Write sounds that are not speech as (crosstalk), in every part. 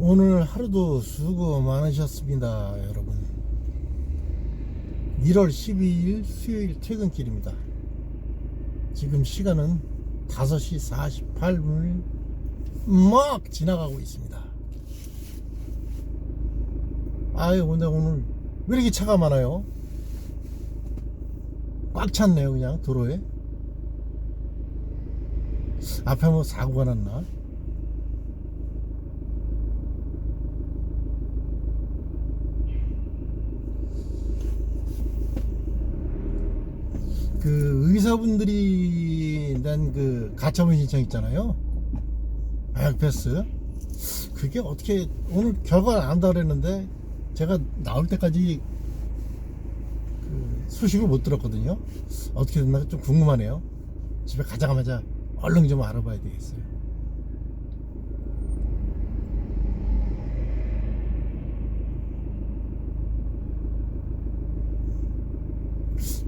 오늘 하루도 수고 많으셨습니다, 여러분. 1월 12일 수요일 퇴근길입니다. 지금 시간은 5시 48분을 막 지나가고 있습니다. 아유, 근데 오늘 왜 이렇게 차가 많아요? 꽉 찼네요, 그냥 도로에. 앞에 뭐 사고가 났나? 그 의사분들이 낸 그 가처분 신청 있잖아요. 마약 패스. 그게 어떻게 오늘 결과를 안다 그랬는데 제가 나올 때까지 그 소식을 못 들었거든요. 어떻게 됐나 좀 궁금하네요. 집에 가자마자 얼른 좀 알아봐야 되겠어요.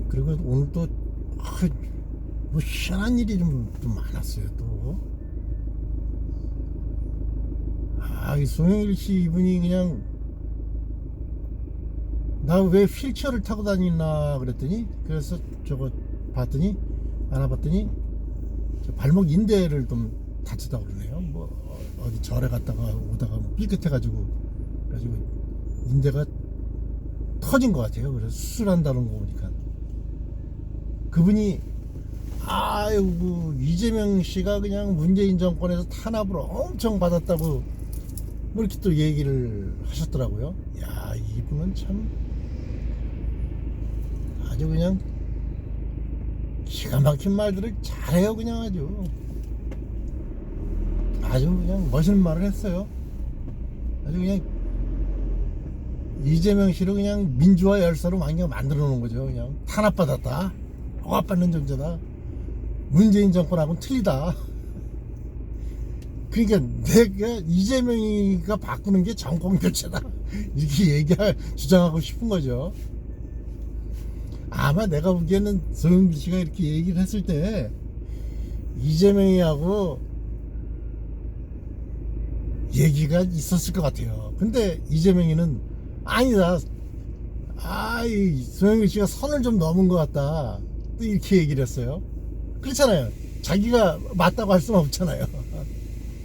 그리고 오늘 또, 아, 뭐, 희한한 일이 좀, 좀 많았어요, 또. 아, 이 송영일 씨 이분이 그냥, 나 왜 휠체어를 타고 다니나 그랬더니, 그래서 저거 봤더니, 알아봤더니, 저 발목 인대를 좀 다치다 그러네요. 뭐, 어- 어디 절에 갔다가 오다가 뭐 삐끗해가지고, 그래가지고, 인대가 터진 것 같아요. 그래서 수술한다는 거 보니까. 그분이 아이고 이재명 씨가 그냥 문재인 정권에서 탄압을 엄청 받았다고 뭐 이렇게 또 얘기를 하셨더라고요. 야 이분은 참 아주 그냥 기가 막힌 말들을 잘해요 그냥 아주 아주 그냥 멋있는 말을 했어요. 아주 그냥 이재명 씨를 그냥 민주화 열사로 완전 만들어 놓은 거죠. 그냥 탄압받았다. 억압받는 존재다. 문재인 정권하고는 틀리다. 그러니까 내가 이재명이가 바꾸는 게 정권 교체다. (laughs) 이렇게 얘기할 주장하고 싶은 거죠. 아마 내가 보기에는 서영기 씨가 이렇게 얘기를 했을 때 이재명이하고 얘기가 있었을 것 같아요. 근데 이재명이는 아니다. 아이 소영일 씨가 선을 좀 넘은 것 같다. 또 이렇게 얘기를 했어요. 그렇잖아요. 자기가 맞다고 할 수는 없잖아요.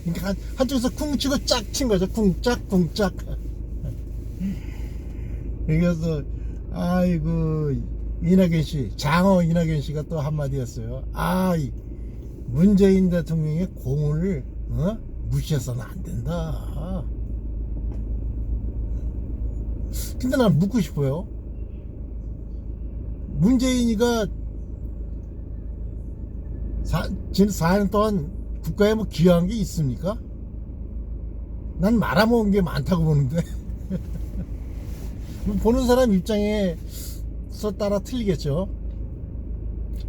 그러니까 한, 한쪽에서 쿵 치고 짝 친 거죠. 쿵짝 쿵짝. 그래서 아이고 이낙연 씨, 장어 이낙연 씨가 또 한마디 했어요. 아, 이 문재인 대통령의 공을 어? 무시해서는 안 된다. 근데 난 묻고 싶어요. 문재인이가 사, 지금 4년 동안 국가에 뭐 기여한 게 있습니까? 난 말아먹은 게 많다고 보는데. (laughs) 뭐 보는 사람 입장에서 따라 틀리겠죠.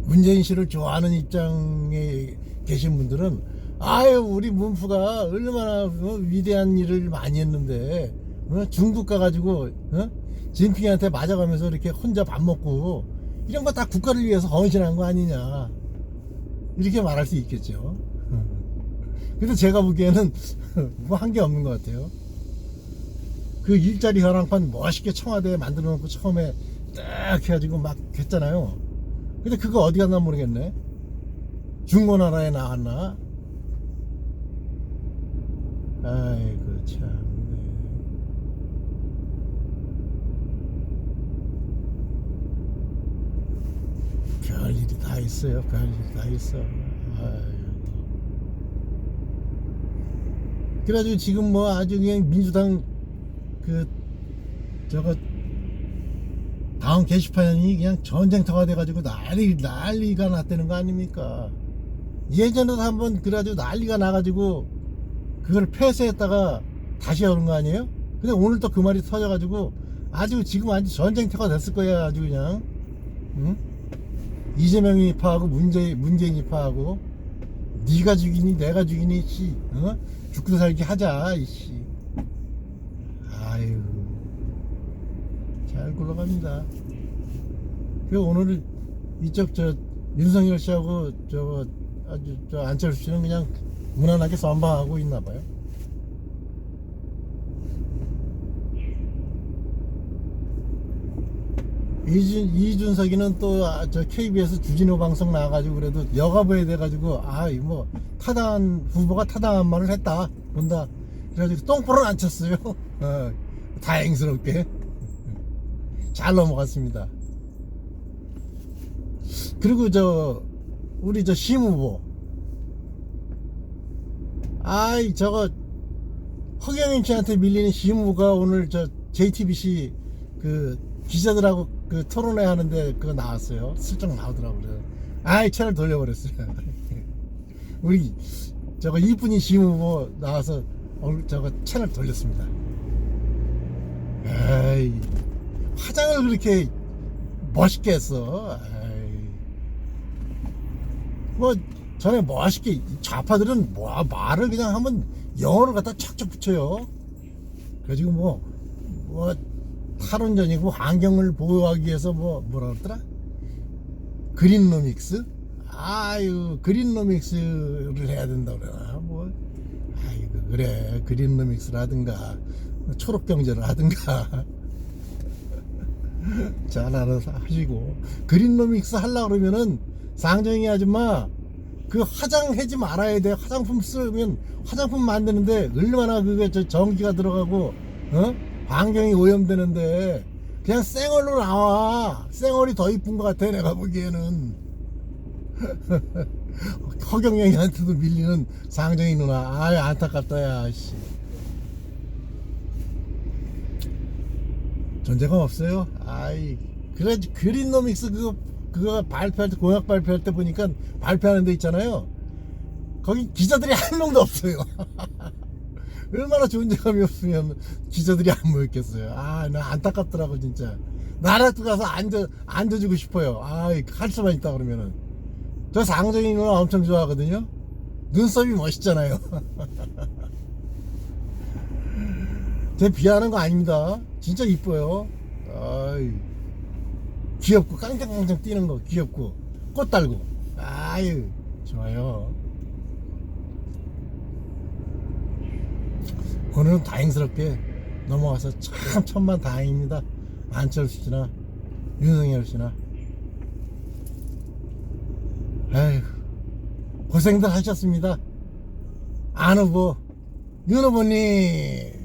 문재인 씨를 좋아하는 입장에 계신 분들은 아유 우리 문프가 얼마나 어, 위대한 일을 많이 했는데 어? 중국 가가지고 어? 진핑한테 맞아가면서 이렇게 혼자 밥 먹고 이런 거 다 국가를 위해서 헌신한 거 아니냐 이렇게 말할 수 있겠죠. 근데 제가 보기에는 뭐 한 게 없는 것 같아요. 그 일자리 현황판 멋있게 청와대에 만들어 놓고 처음에 딱 해가지고 막 했잖아요. 근데 그거 어디 갔나 모르겠네. 중고나라에 나왔나? 아이고 참. 네. 별일이 다 있어요. 별일이 다 있어. 그래가지고 지금 뭐 아주 그냥 민주당 그 저거 다음 게시판이 그냥 전쟁터가 돼가지고 난리 난리가 났다는 거 아닙니까? 예전에도 한번 그래가지고 난리가 나가지고 그걸 폐쇄했다가 다시 오는 거 아니에요? 근데 오늘 또 그 말이 터져가지고 아주 지금 아주 전쟁터가 됐을 거야 아주 그냥 응? 이재명이 파하고 문재인 문재인이 파하고 네가 죽이니 내가 죽이니 씨 어? 죽고 살기 하자 이씨 아유 잘 굴러갑니다. 그 오늘 이쪽 저 윤석열 씨하고 저 아주 저 안철수 씨는 그냥 무난하게 선방하고 있나 봐요. 이준, 이준석이는 또 저 KBS 주진우 방송 나와가지고 그래도 여가부에 돼가지고 아 이 뭐 타당한 후보가 타당한 말을 했다. 본다. 그래가지고 똥볼은 안 쳤어요. (laughs) 어, 다행스럽게. 잘 넘어갔습니다. 그리고 저 우리 저 심 후보. 아이 저거 허경영 씨한테 밀리는 심후가 오늘 저 JTBC 그 기자들하고 그 토론회 하는데 그거 나왔어요. 슬쩍 나오더라고요. 아이 채널 돌려버렸어요. (laughs) 우리 저거 이쁜이 심후보 나와서 얼- 저거 채널 돌렸습니다. 에이 화장을 그렇게 멋있게 했어. 에이. 뭐 전에 멋있게 좌파들은 뭐 말을 그냥 하면 영어를 갖다 척척 붙여요. 그래가지고 뭐, 뭐, 탈원전이고 환경을 보호하기 위해서 뭐, 뭐라 그러더라? 그린노믹스? 아유, 그린노믹스를 해야 된다 그러나? 뭐, 아이고, 그래. 그린노믹스를 하든가, 초록경제를 하든가. 잘 알아서 하시고. 그린노믹스 하려고 그러면은, 상정이 아줌마, 그 화장하지 말아야 돼. 화장품 쓰면 화장품 만드는데 얼마나 그게 저 전기가 들어가고 어? 환경이 오염되는데 그냥 쌩얼로 나와. 쌩얼이 더 이쁜 것 같아 내가 보기에는. (laughs) 허경영이한테도 밀리는 상정이 누나. 아유 안타깝다 야 씨. 존재감 없어요. 아이 그래 그린 노믹스 그거 그거 발표할 때 공약 발표할 때 보니까 발표하는 데 있잖아요. 거기 기자들이 한 명도 없어요. (laughs) 얼마나 존재감이 없으면 기자들이 안 모였겠어요. 아, 나 안타깝더라고 진짜. 나라도 가서 앉아 앉아주고 싶어요. 아, 할 수만 있다 그러면은 저 상정이 누나 엄청 좋아하거든요. 눈썹이 멋있잖아요. (laughs) 제 비하하는 거 아닙니다. 진짜 이뻐요. 아이. 귀엽고 깡장깡장 뛰는 거 귀엽고 꽃 달고 아유 좋아요 오늘은 다행스럽게 넘어가서 참 천만 다행입니다. 안철수 씨나 윤석열 씨나. 에휴 고생들 하셨습니다. 안 후보 윤 후보님